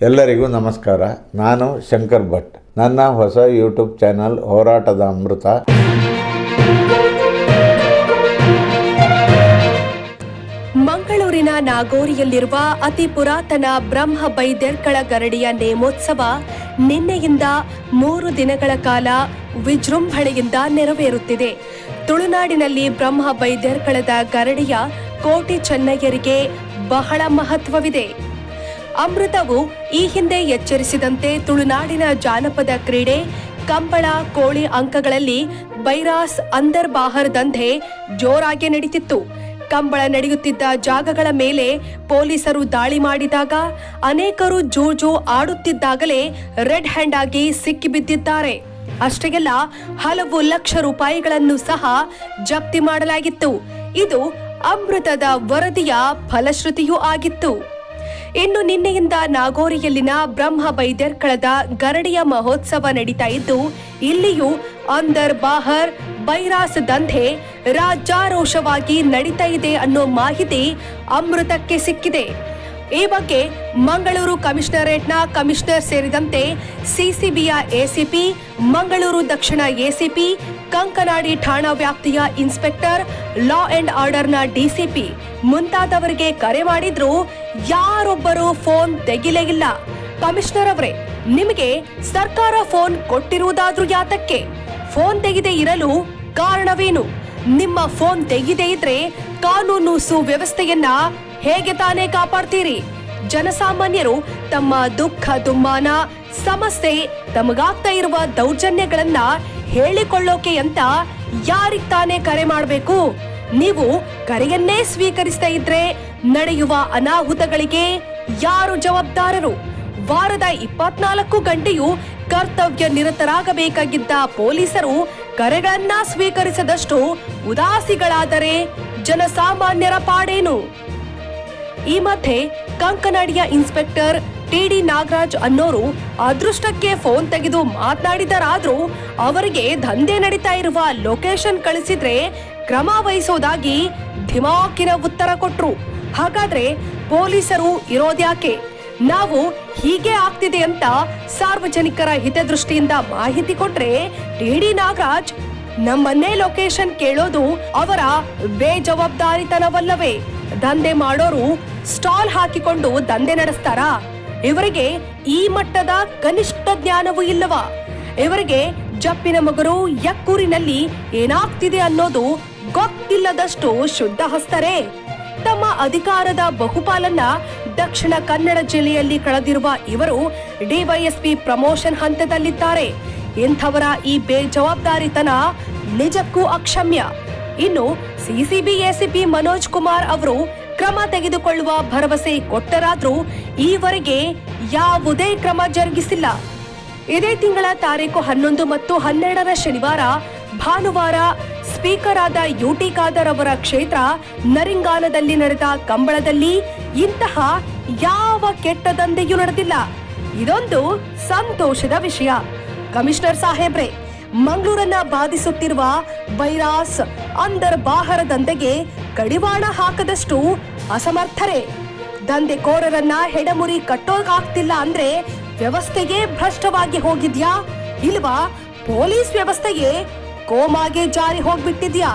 ಎಲ್ಲರಿಗೂ ನಮಸ್ಕಾರ. ನಾನು ಶಂಕರ್ ಭಟ್. ನನ್ನ ಹೊಸ ಯೂಟ್ಯೂಬ್ ಚಾನಲ್ ಹೋರಾಟದ ಅಮೃತ. ಮಂಗಳೂರಿನ ನಾಗೋರಿಯಲ್ಲಿರುವ ಅತಿ ಪುರಾತನ ಬ್ರಹ್ಮ ಬೈದೆರ್ಕಳ ಗರಡಿಯ ನೇಮೋತ್ಸವ ನಿನ್ನೆಯಿಂದ ಮೂರು ದಿನಗಳ ಕಾಲ ವಿಜೃಂಭಣೆಯಿಂದ ನೆರವೇರುತ್ತಿದೆ. ತುಳುನಾಡಿನಲ್ಲಿ ಬ್ರಹ್ಮ ಬೈದೆರ್ಕಳದ ಗರಡಿಯ ಕೋಟಿ ಚೆನ್ನಯ್ಯರಿಗೆ ಬಹಳ ಮಹತ್ವವಿದೆ. ಅಮೃತವು ಈ ಹಿಂದೆ ಎಚ್ಚರಿಸಿದಂತೆ ತುಳುನಾಡಿನ ಜಾನಪದ ಕ್ರೀಡೆ, ಕಂಬಳ, ಕೋಳಿ ಅಂಕಗಳಲ್ಲಿ ಬೈರಾಸ್ ಅಂದರ್ ಬಾಹರ್ ದಂಧೆ ಜೋರಾಗಿ ನಡೀತಿತ್ತು. ಕಂಬಳ ನಡೆಯುತ್ತಿದ್ದ ಜಾಗಗಳ ಮೇಲೆ ಪೊಲೀಸರು ದಾಳಿ ಮಾಡಿದಾಗ ಅನೇಕರು ಜೂಜು ಆಡುತ್ತಿದ್ದಾಗಲೇ ರೆಡ್ ಹ್ಯಾಂಡ್ ಆಗಿ ಸಿಕ್ಕಿಬಿದ್ದಿದ್ದಾರೆ ಅಷ್ಟೆಲ್ಲ ಹಲವು ಲಕ್ಷ ರೂಪಾಯಿಗಳನ್ನು ಸಹ ಜಪ್ತಿ ಮಾಡಲಾಗಿತ್ತು. ಇದು ಅಮೃತದ ವರದಿಯ ಫಲಶ್ರುತಿಯೂ ಆಗಿತ್ತು. ಇನ್ನು ನಿನ್ನೆಯಿಂದ ನಾಗೋರಿಯಲ್ಲಿನ ಬ್ರಹ್ಮ ಬೈದ್ಯರ್ಕಳದ ಗರಡಿಯ ಮಹೋತ್ಸವ ನಡೀತಾ ಇದ್ದು, ಇಲ್ಲಿಯೂ ಅಂದರ್ ಬಾಹರ್ ಬೈರಾಸ್ ದಂಧೆ ರಾಜಾರೋಷವಾಗಿ ನಡೀತಾ ಇದೆ ಅನ್ನೋ ಮಾಹಿತಿ ಅಮೃತಕ್ಕೆ ಸಿಕ್ಕಿದೆ. ಈ ಬಗ್ಗೆ ಮಂಗಳೂರು ಕಮಿಷನರೇಟ್ನ ಕಮಿಷನರ್ ಸೇರಿದಂತೆ ಸಿಸಿಬಿಯ ಎಸಿಪಿ, ಮಂಗಳೂರು ದಕ್ಷಿಣ ಎಸಿಪಿ, ಕಂಕನಾಡಿ ಠಾಣಾ ವ್ಯಾಪ್ತಿಯ ಇನ್ಸ್ಪೆಕ್ಟರ್, ಲಾ ಅಂಡ್ ಆರ್ಡರ್ನ ಡಿಸಿಪಿ ಮುಂತಾದವರಿಗೆ ಕರೆ ಮಾಡಿದ್ರು ಯಾರೊಬ್ಬರು ಫೋನ್ ತೆಗಿಲೇ ಇಲ್ಲ. ಕಮಿಷನರ್ ಅವರೇ, ನಿಮಗೆ ಸರ್ಕಾರ ಫೋನ್ ಕೊಟ್ಟಿರುವುದಾದ್ರೂ ಯಾತಕ್ಕೆ? ಫೋನ್ ತೆಗೆದೇ ಇರಲು ಕಾರಣವೇನು? ನಿಮ್ಮ ಫೋನ್ ತೆಗೆದೇ ಇದ್ರೆ ಕಾನೂನು ಸುವ್ಯವಸ್ಥೆಯನ್ನ ಹೇಗೆ ತಾನೇ ಕಾಪಾಡ್ತೀರಿ? ಜನಸಾಮಾನ್ಯರು ತಮ್ಮ ದುಃಖ, ದುಮ್ಮಾನ, ಸಮಸ್ಯೆ ತಮಗಾಗ್ತಾ ಇರುವ ದೌರ್ಜನ್ಯಗಳನ್ನ ಹೇಳಿಕೊಳ್ಳೋಕೆ ಅಂತ ಯಾರಿಗ್ ತಾನೇ ಕರೆ ಮಾಡಬೇಕು? ನೀವು ಕರೆಯನ್ನೇ ಸ್ವೀಕರಿಸ್ತಾ ಇದ್ರೆ ನಡೆಯುವ ಅನಾಹುತಗಳಿಗೆ ಯಾರು ಜವಾಬ್ದಾರರು? ವಾರದ ಇಪ್ಪತ್ನಾಲ್ಕು ಗಂಟೆಯೂ ಕರ್ತವ್ಯ ನಿರತರಾಗಬೇಕಾಗಿದ್ದ ಪೊಲೀಸರು ಕರೆಗಳನ್ನ ಸ್ವೀಕರಿಸದಷ್ಟು ಉದಾಸಿಗಳಾದರೆ ಜನಸಾಮಾನ್ಯರ ಪಾಡೇನು? ಈ ಮಧ್ಯೆ ಕಂಕನಾಡಿಯ ಇನ್ಸ್ಪೆಕ್ಟರ್ ಟಿಡಿ ನಾಗರಾಜ್ ಅನ್ನೋರು ಅದೃಷ್ಟಕ್ಕೆ ಫೋನ್ ತೆಗೆದು ಮಾತನಾಡಿದರಾದ್ರೂ ಅವರಿಗೆ ದಂಧೆ ನಡೀತಾ ಇರುವ ಲೊಕೇಶನ್ ಕಳಿಸಿದ್ರೆ ಕ್ರಮ ವಹಿಸೋದಾಗಿ ಉತ್ತರ ಕೊಟ್ರು. ಹಾಗಾದ್ರೆ ಪೊಲೀಸರು ಇರೋದ್ಯಾಕೆ? ನಾವು ಹೀಗೆ ಆಗ್ತಿದೆ ಅಂತ ಸಾರ್ವಜನಿಕರ ಹಿತದೃಷ್ಟಿಯಿಂದ ಮಾಹಿತಿ ಕೊಟ್ರೆ ಟಿಡಿ ನಾಗರಾಜ್ ನಮ್ಮನ್ನೇ ಲೊಕೇಶನ್ ಕೇಳೋದು ಅವರ ಬೇಜವಾಬ್ದಾರಿತನವಲ್ಲವೇ? ದಂಧೆ ಮಾಡೋರು ಸ್ಟಾಲ್ ಹಾಕಿಕೊಂಡು ದಂಧೆ ನಡೆಸ್ತಾರಾ? ಇವರಿಗೆ ಈ ಮಟ್ಟದ ಕನಿಷ್ಠ ಜ್ಞಾನವೂ ಇಲ್ಲವಾ? ಇವರಿಗೆ ಜಪ್ಪಿನ ಮಗರು ಯಕ್ಕೂರಿನಲ್ಲಿ ಏನಾಗ್ತಿದೆ ಅನ್ನೋದು ಗೊತ್ತಿಲ್ಲದಷ್ಟು ಶುದ್ಧ ಹಸ್ತರೇ? ತಮ್ಮ ಅಧಿಕಾರದ ಬಹುಪಾಲನ್ನ ದಕ್ಷಿಣ ಕನ್ನಡ ಜಿಲ್ಲೆಯಲ್ಲಿ ಕಳೆದಿರುವ ಇವರು ಡಿವೈಎಸ್ಪಿ ಪ್ರಮೋಷನ್ ಹಂತದಲ್ಲಿದ್ದಾರೆ. ಇಂಥವರ ಈ ಬೇಜವಾಬ್ದಾರಿತನ ನಿಜಕ್ಕೂ ಅಕ್ಷಮ್ಯ. ಇನ್ನು ಸಿಸಿಬಿ ಎಸಿಪಿ ಮನೋಜ್ ಕುಮಾರ್ ಅವರು ಕ್ರಮ ತೆಗೆದುಕೊಳ್ಳುವ ಭರವಸೆ ಕೊಟ್ಟರಾದ್ರೂ ಈವರೆಗೆ ಯಾವುದೇ ಕ್ರಮ ಜರುಗಿಸಿಲ್ಲ. ಇದೇ ತಿಂಗಳ ತಾರೀಕು ಹನ್ನೊಂದು ಮತ್ತು ಹನ್ನೆರಡರ ಶನಿವಾರ ಭಾನುವಾರ ಸ್ಪೀಕರ್ ಆದ ಯುಟಿ ಖಾದರ್ ಅವರ ಕ್ಷೇತ್ರ ನರಿಂಗಾನದಲ್ಲಿ ನಡೆದ ಕಂಬಳದಲ್ಲಿ ಇಂತಹ ಯಾವ ಕೆಟ್ಟ ದಂಧೆಯೂ ನಡೆದಿಲ್ಲ. ಇದೊಂದು ಸಂತೋಷದ ವಿಷಯ. ಕಮಿಷನರ್ ಸಾಹೇಬ್ರೆ, ಮಂಗಳೂರನ್ನ ಬಾಧಿಸುತ್ತಿರುವ ವೈರಾಸ್ ಅಂದರ್ ಬಾಹರ ದಂಧೆಗೆ ಕಡಿವಾಣ ಹಾಕದಷ್ಟು ಅಸಮರ್ಥರೇ. ದಂಧೆಕೋರರನ್ನ ಹೆಡಮುರಿ ಕಟ್ಟೋಕಾಗ್ತಿಲ್ಲ ಅಂದ್ರೆ ವ್ಯವಸ್ಥೆಗೆ ಭ್ರಷ್ಟವಾಗಿ ಹೋಗಿದ್ಯಾ ಇಲ್ವಾ ಪೊಲೀಸ್ ವ್ಯವಸ್ಥೆಗೆ ಕೋಮಾಗೆ ಜಾರಿ ಹೋಗ್ಬಿಟ್ಟಿದ್ಯಾ?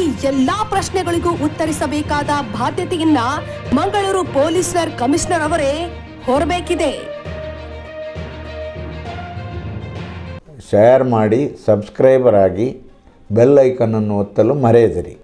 ಈ ಎಲ್ಲಾ ಪ್ರಶ್ನೆಗಳಿಗೂ ಉತ್ತರಿಸಬೇಕಾದ ಬಾಧ್ಯತೆಯನ್ನ ಮಂಗಳೂರು ಪೊಲೀಸರ್ ಕಮಿಷನರ್ ಅವರೇ ಹೊರಬೇಕಿದೆ. ಶೇರ್ ಮಾಡಿ ಸಬ್ಸ್ಕ್ರೈಬರ್ ಆಗಿ ಬೆಲ್ ಐಕನನ್ನು ಒತ್ತಲು ಮರೆಯದಿರಿ.